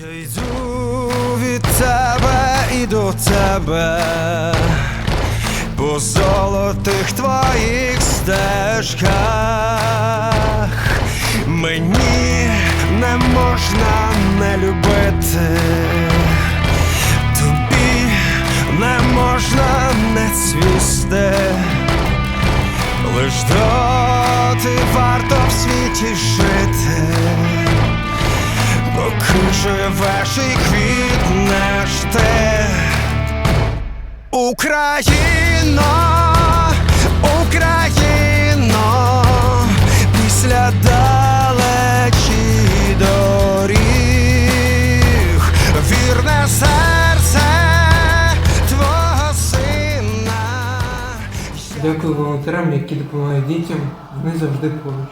Я йду від тебе і до тебе по золотих твоїх стежках. Мені не можна не любити, тобі не можна не цвісти. Лиш доти варто в світі жити. Живеш і квітнеш ти Україно, Україно, після далечі доріг, вірне серце твого сина. Дякую волонтерам, які допомагають дітям. Вони завжди поруч.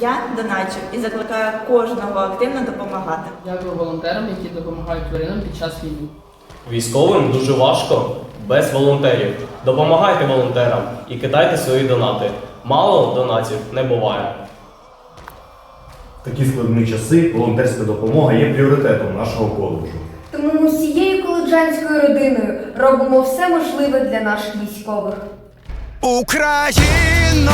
Я доначу і закликаю кожного активно допомагати. Дякую волонтерам, які допомагають тваринам під час війни. Військовим дуже важко без волонтерів. Допомагайте волонтерам і кидайте свої донати. Мало донатів не буває. В такі складні часи волонтерська допомога є пріоритетом нашого коледжу. Тому ми всією коледжанською родиною робимо все можливе для наших військових. Україно,